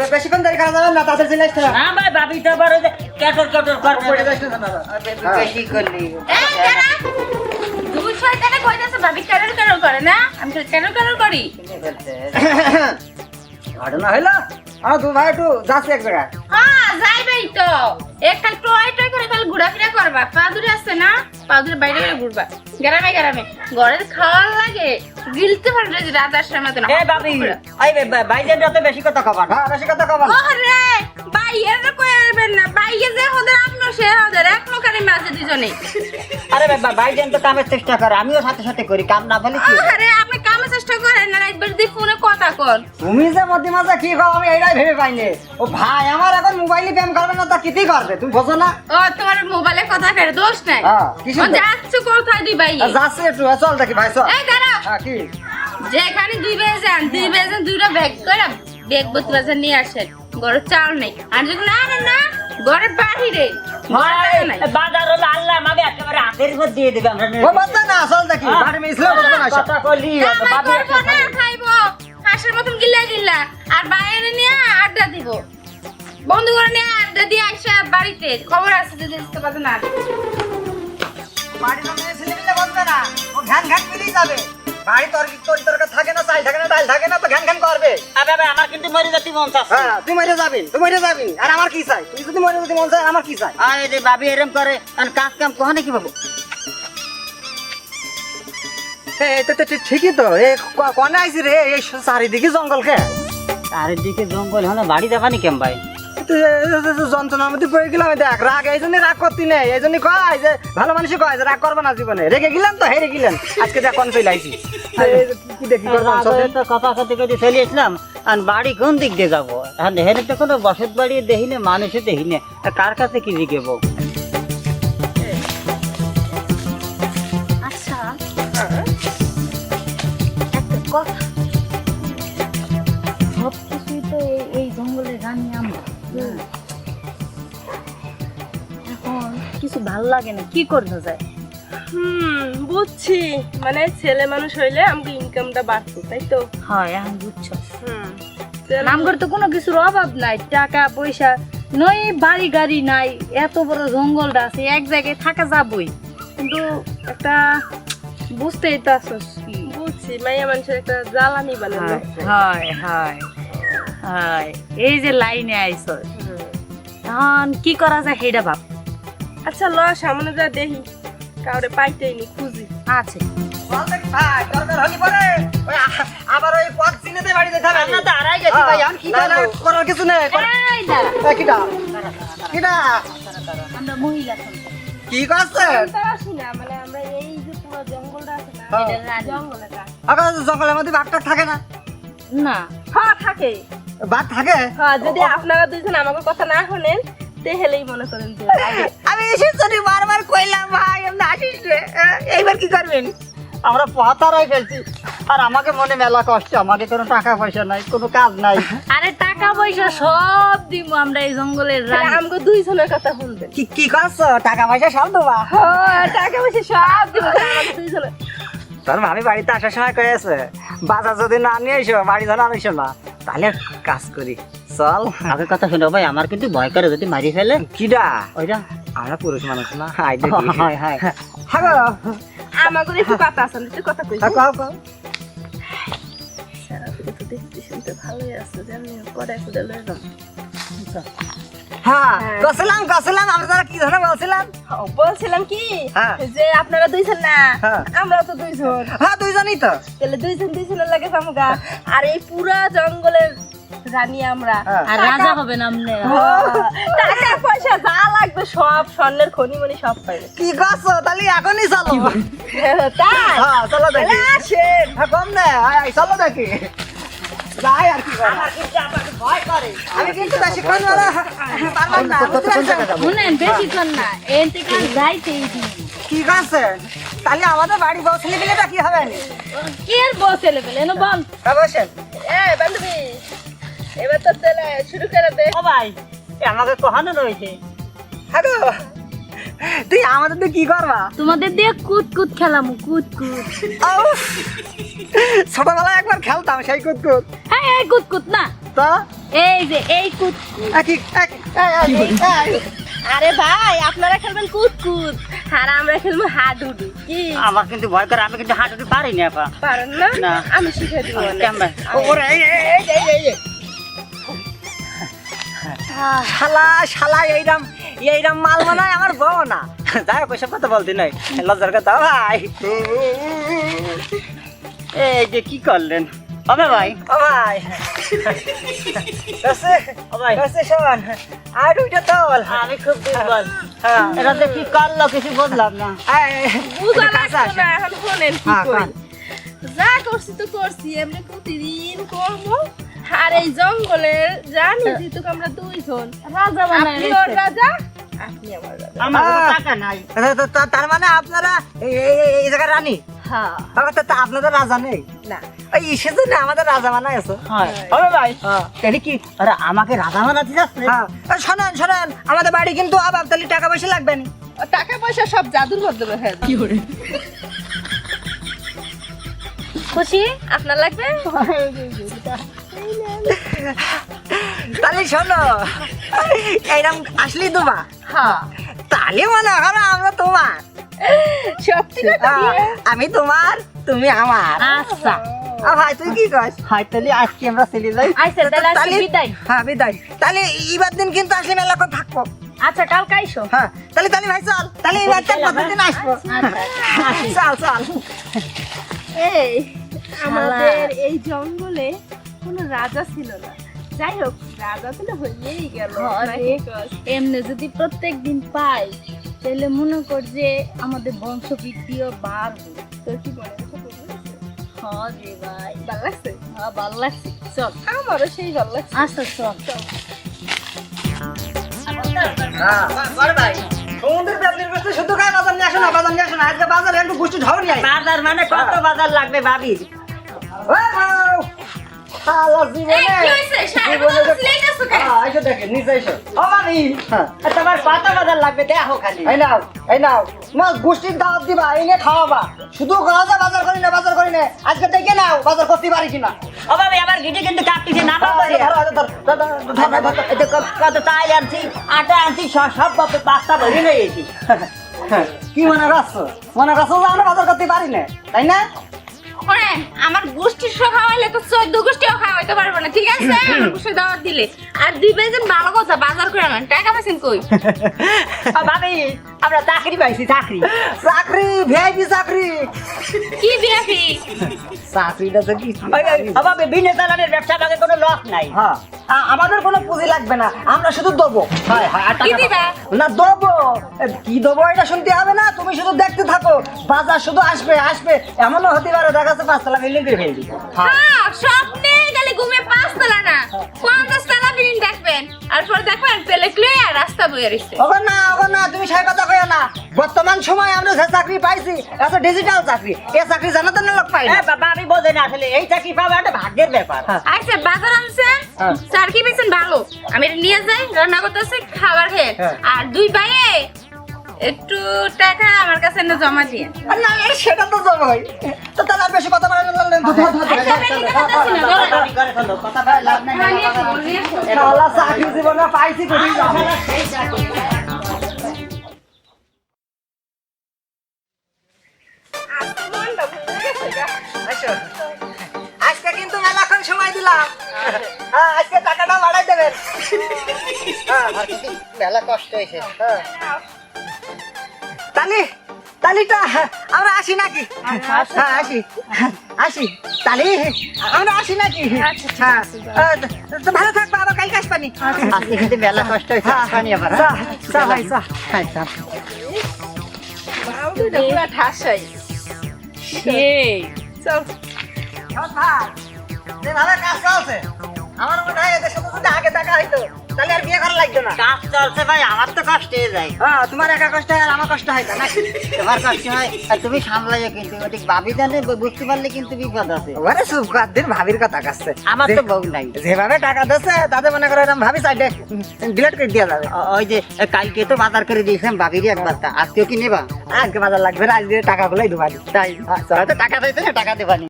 বে- বেশিক্ষণ দেরি করা যাবেন না তাদের চলে আসতে হবে। না ভাই ভাবি তো আবার ওই যে ক্যাটর ক্যাটর করবে পড়ে যাচ্ছে না, বে- বে- বেশি করলি। এই দাঁড়া দুই শয়তানে কইতাছে ভাবি ক্যারল ক্যারল করে না? আমি তো করি। ঘটনা হইল? আমার দু ভাই একটু যাচ্ছে এক জায়গায়। হ্যাঁ যাইবেই তো। এক ঘোরাফেরা করবা পা দূরে আসছে না? পা দূরে বাইরে বাইরে ঘুরবা। গ্রামে গ্রামে। লাগে গিলতে পারলে যে রাত আসার মতো না এ ভাইজান যত বেশি কথা কবা না হ্যাঁ বেশি কথা কবা। ওরে বাইয়ের কই আসবেন না? বাইয়ে যে হদের আপনো সে হদের। এক লোকেরই মাঝে দুজনে আরে ভাই ভাইজান তো কামের চেষ্টা করে আমিও সাথে সাথে করি কাম না বলে কি? আরে আপনি চেষ্টা করে না একবার দি ফোনে কথা কর। তুমি যে মধ্যে মাঝে কি কও আমি এইটাই ভেবে পাইনি ও ভাই আমার এখন মোবাইলে প্রেম করবে না তা কিতি করবে তুমি বোঝো না? ও তোমার মোবাইলে কথা কেটে দোষ নাই। হ্যাঁ, কিসের যাচ্ছে কোথায় দি ভাই যাচ্ছে একটু চল দেখি ভাই চল। এই দাঁড়া হ্যাঁ কি? যেখানে দুই বেজন দুই বেজন দুটো ব্যাগ করে ব্যাগ বাজার নিয়ে আসেন। ঘরে চাল নেই। আর যদি না না না ঘরে বাহিরে আর বাইরে নিয়ে আড্ডা দিব। বন্ধু করে নিয়ে আড্ডা দিয়ে আসা বাড়িতে। খবর আছে যদি বুঝতে পারতো না বাড়ি তো মেয়ে ছেলে বলবে না ও ঘ্যান ঘ্যান মিলেই যাবে। বাড়ি তোর তরি তরকা থাকে না চাল থাকে না ডাল থাকে না তো ঘ্যান ঘ্যান করবে। আবে আবে আমার কিন্তু মরে যেতে মন চাচ্ছে। হ্যাঁ তুই মরে যাবি তুই মরে যাবি। আর আমার কি চাই? তুই যদি মরে মন চাই আমার কি চাই? আরে রে ভাবি এরম করে আর কাজ কাম কি বাবু ঠিকই তো। এ কনে আইছি রে এই চারিদিকে জঙ্গল কে? চারিদিকে জঙ্গল হলে বাড়ি দেখানি কেম ভাই? যন্ত্রণার মধ্যে পড়ে গেলাম দেখ রাগ এই জন্য রাগ করতি নেই এই জন্য কয় যে ভালো মানুষই কয় যে রাগ করবে না জীবনে। রেগে গেলাম তো হেরে গেলেন। আজকে দেখ কোন চলে আইছি। কথা কথা কথা চলে আর বাড়ি কোন দিক দিয়ে যাব? আর হেরে তো কোনো বসত বাড়ি দেখিনে মানুষে দেখিনে আর কার কাছে কি জিগেবো? আচ্ছা কথা কিছু ভালো লাগে না কি করতে যায়? হুম বুঝছি। মানে ছেলে মানুষ হইলে আমাকে ইনকামটা বাড়তো তাই তো? হয় এখন বুঝছ। হুম। নামগর তো কোনো কিছুর অভাব নাই টাকা পয়সা নয় বাড়ি গাড়ি নাই এত বড় জঙ্গলটা আছে এক জায়গায় থাকা যাবই। কিন্তু একটা বুঝতেই তো আসছ কি। বুঝছি মাইয়া মানুষের একটা জ্বালানি বানানো হয় হয় হয় এই যে লাইনে আইছ এখন কি করা যায় সেইটা ভাব। আচ্ছা ল সামনে যা দেখি। কাউরে পাইতেই নি খুঁজি। আছে। আবার ওই পথ চিনেতে বাড়ি যেতে হবে তো হারাই গেছি ভাই আমি কি না, না, করব? করার কিছু নেই কিটা? কিটা? আমরা মহিলা কি মানে আমরা এই যে পুরো জঙ্গলটা আছে না হ্যাঁ। এটা রানী। আবার জঙ্গলের মধ্যে বাঘটা থাকে না? না। হ্যাঁ থাকে। বাঘ থাকে? হ্যাঁ যদি আপনারা দুইজন আমাকে কথা না শোনেন তেহেলেই মনে করেন যে আমি এসের জন্য বারবার কইলাম ভাই আপনি আসিস রে? এইবার কি করবেন? আমরা পথারাই ফেলছি। আর আমাকে মনে মেলা কষ্ট আমাকে কোনো টাকা পয়সা নাই কোনো কাজ নাই। আরে টাকা পয়সা সব দিব আমরা এই জঙ্গলের রানী। আমাকে দুইজনের কথা শুনবেন কি কি করছ? টাকা পয়সা সব দেবা? হ্যাঁ টাকা পয়সা সব দিব দুইজনের। তোর আমি বাড়িতে আসার সময় কয়েছে বাজার যদি না নিয়ে এসো বাড়ি ধরে আনিস না। তাহলে কাজ করি চল। আগে কথা শুনো ভাই আমার কিন্তু ভয় করে যদি মারি ফেলে। কিডা? ওইটা? আমরা পুরুষ মানুষ না। হাই হয় হয় হ্যালো আমাকে একটু কথা আছে তুই কথা কই কও, কও। সারাদিকে তো দেখতে শুনতে ভালোই আছে জানি পরে ফুটে লয়ে যাব হ্যাঁ হ্যাঁ। গছিলাম গছিলাম কি ধরে বলছিলাম? বলছিলাম কি? হ্যাঁ। যে আপনারা দুইজন না হ্যাঁ। আমরা তো দুইজন। হ্যাঁ দুইজনই তো। তাহলে দুইজন দুইজনের লাগে সামুগা আর এই পুরা জঙ্গলের রানী আমরা। হ্যাঁ। আর রাজা হবেন আপনি। টাকা পয়সা যা লাগবে সব স্বর্ণের খনিমণি সব পাইবে কি করছ? তাহলে এখনই চলো। তাই। হ্যাঁ চলো দেখি। আসেন। হ্যাঁ কম না চলো দেখি। যাই আর কি করা। আমি কিন্তু বেশিক্ষণ পারলাম না শুনেন বেশিক্ষণ না এর থেকে যাইতেই দিন। কি করছে তাহলে আমাদের বাড়ি বউ ছেলে পেলেটা কি হবে? কি আর বল। বসেন। এ বান্ধবী এবার তো তাহলে শুরু করে দে। ও ভাই এ আমাকে কহানো রয়েছে। হ্যাঁ তুই আমাদের দিয়ে কি করবা? তোমাদের দিয়ে কুত কুত খেলাম কুত কুত। ছোটবেলায় একবার খেলতাম সেই কুতকুত হ্যাঁ না। তো? এই যে এই। আরে ভাই আপনারা খেলবেন আর আমরা খেলব হাডুডু। কি? আমার কিন্তু ভয় করে আমি কিন্তু পারি না আপা। পারেন না? না। আমি শিখে দিব না ওরে, এই, এই। শালা শালা মাল বানায় আমার বউ না। যাই হোক ওইসব কথা বলতে নয় লজ্জার কথা ভাই। এই যে কি করলেন? হবে ভাই? ও ভাই। কাছে ও ভাই। কাছে শোন আর দুইটা তোল। আমি খুব দুর্বল। হ্যাঁ। এটা কি করল কিছু বুঝলাম না। বুঝা আসেন। না এখন শোনেন কি হ্যাঁ, যা করছি তো করছি এমনি প্রতিদিন করব। আর এই জঙ্গলের জানি যেহেতু আমরা দুইজন। রাজা বানায় রাজা আপনি আমার রাজা? আমার টাকা নাই। তার মানে আপনারা এই জায়গার রানী? হ্যাঁ। তো- আপনাদের রাজা নেই? না। ওই ইসের জন্য আমাদের রাজা বানায় আছে। হয়। হবে ভাই? হ্যাঁ। তাহলে কি আরে আমাকে রাজা বানাতে যাচ্ছে? হ্যাঁ। শোনেন শোনেন আমাদের বাড়ি কিন্তু আবার তাহলে টাকা পয়সা লাগবে না। টাকা পয়সা সব জাদুর হয়ে কি করে? খুশি? আপনার লাগবে? তাহলে শোনো এইরকম আসলি তোমা হ্যাঁ। তাহলে মনে করো আমরা তোমার। সত্যি কথা আমি তোমার তুমি আমার। আচ্ছা। ভাই তুই কি কস? তাহলে আজকে আমরা চলে যাই আচ্ছা তাহলে আজকে বিদায়। হ্যাঁ বিদায়। তাহলে এবার দিন কিন্তু আসলে মেলা করে থাকব আচ্ছা কালকে আইসো। হ্যাঁ তাহলে তাহলে ভাই চল। তাহলে এবার তো প্রতিদিন আসব? চল চল। এই আমাদের এই জঙ্গলে কোনো রাজা ছিল না। যাই হোক রাজা তো হয়েই গেল? এমনি যদি প্রত্যেক দিন পাই তাহলে মনে কর যে আমাদের বংশ বৃদ্ধিও বাড়বে। তোর কি মনে? হ্যাঁ রে ভাই। ভালো লাগছে? হ্যাঁ ভালো লাগছে। চল। আমারও সেই ভালো লাগছে। আচ্ছা চল। হ্যাঁ। ভাই শুধু খায় বাজার নিয়ে আসো না বাজার নিয়ে আসো না। আজকে বাজারে একটু গোষ্ঠী ঢাও নিয়ে বাজার মানে কত বাজার লাগবে ভাবি? শালা জীবনে? হ্যাঁ, দেখে, নিচে। ও হ্যাঁ, তোমার কত বাজার লাগবে দেখো খালি এই নাও, এই নাও। তোমার গোষ্ঠীর দাওয়াত দিবা, খাওয়াবা। শুধু খাওয়া বাজার করি না, বাজার করি না। আজকে দেখে নাও, বাজার করতে পারি কিনা। ও ভাবি আমার গিটে কিন্তু কাটতেছে না হ্যাঁ, বাবা কত- চাল আনছি আটা আনছি সব পাঁচটা ভরে নিয়ে হ্যাঁ, কি মনে রাখছো মনে রাখছো আমরা বাজার করতে পারি না তাই না শোনেন, আমার গোষ্ঠীর সহ খাওয়াইলে তো চোদ্দ গোষ্ঠীও খাওয়াইতে পারব না ঠিক আছে? আমার গোষ্ঠী দাওয়াত দিলে। আর দিবে যে ভালো কথা বাজার করে আনেন। টাকা পাইছেন কই? ভাবি আমরা চাকরি পাইছি চাকরি। চাকরি ভিআইপি চাকরি। কি বিয়াফি চাকরিটা তো কি বিনে চালানের ব্যবসা লাগে কোনো লস নাই। হ্যাঁ। আমাদের কোনো পুঁজি লাগবে না আমরা শুধু দেবো। হ্যাঁ হ্যাঁ না দেবো। কি দেবো এটা শুনতে হবে না তুমি শুধু দেখতে থাকো। বাজার শুধু আসবে আসবে। এমনও হতে পারে দেখা যাচ্ছে পাঁচতলা বিল্ডিং করে ফেলবি হ্যাঁ স্বপ্নে গেলে ঘুমে পাঁচ তলা না বিল্ডিং দেখবেন আর পরে দেখবেন লয়ে আর রাস্তা বয়ে রয়েছে ওগো না ওগো না তুমি সেই কথা কইও না। বর্তমান সময় আমরা যে চাকরি পাইছি এটা ডিজিটাল চাকরি। এই চাকরি জানা তো লোক পাই না। হ্যাঁ বাবা আমি বোঝে না আসলে এই চাকরি পাওয়া একটা ভাগ্যের ব্যাপার। হ্যাঁ। আচ্ছা বাজার আনছেন চাকরি পেয়েছেন ভালো। আমি এটা নিয়ে যাই রান্না করতেছে খাবার খেয়ে। হ্যাঁ। আর দুই ভাইয়ে একটু টাকা আমার কাছে এনে জমা দিয়ে। না সেটা তো তো তাহলে বেশি কথা বলে না ধর, আচ্ছা, কথা না, বলে। লাভ নাই, চাকরি জীবনে পাইছি করি আজকে কিন্তু মেলাক্ষণ সময় দিলাম। হ্যাঁ আজকে টাকাটা বাড়াই দেবেন। হ্যাঁ মেলা কষ্ট হয়েছে। হ্যাঁ। তালি তালিটা আমরা আসি নাকি? হ্যাঁ আসি। আসি। তালি আমরা আসি নাকি? হ্যাঁ। আহ, তো ভালো থাকব আবার কালকে আসবানি আজকে কিন্তু মেলা কষ্ট হয়েছে হ্যাঁ, আসবানি আবার চা, চা ভাই, চা। হ্যাঁ চা পুরা ঠাসাই সেই। চল। সৎ কাজ চলছে আমার মনে হয় এদের সাথে আগে দেখা হইতো। তাহলে আর বিয়ে করা লাগতো না। কাজ চলছে ভাই আমার তো কষ্ট হয়ে যায়। হ্যাঁ তোমার একা কষ্ট হয় আর আমার কষ্ট হয় না তোমার কষ্ট হয়? আর তুমি সামলাইও কিন্তু ওদিক ভাবি জানে বুঝতে পারলে কিন্তু বিপদ আছে। ওরে দিন ভাবির কথা কাছে আমার তো বউ নাই। যেভাবে টাকা দিচ্ছে তাদের মনে করো এরকম ভাবি সাইডে ডিলেট করে দেওয়া যাবে। ওই যে কালকে তো বাজার করে দিয়েছিলাম ভাবিরই এক বার্তা। আজকেও কি নেবা? আজকে বাজার লাগবে না আজকে টাকাগুলোই ধোয়া দিই তাই। হয়তো টাকা না টাকা দেবানি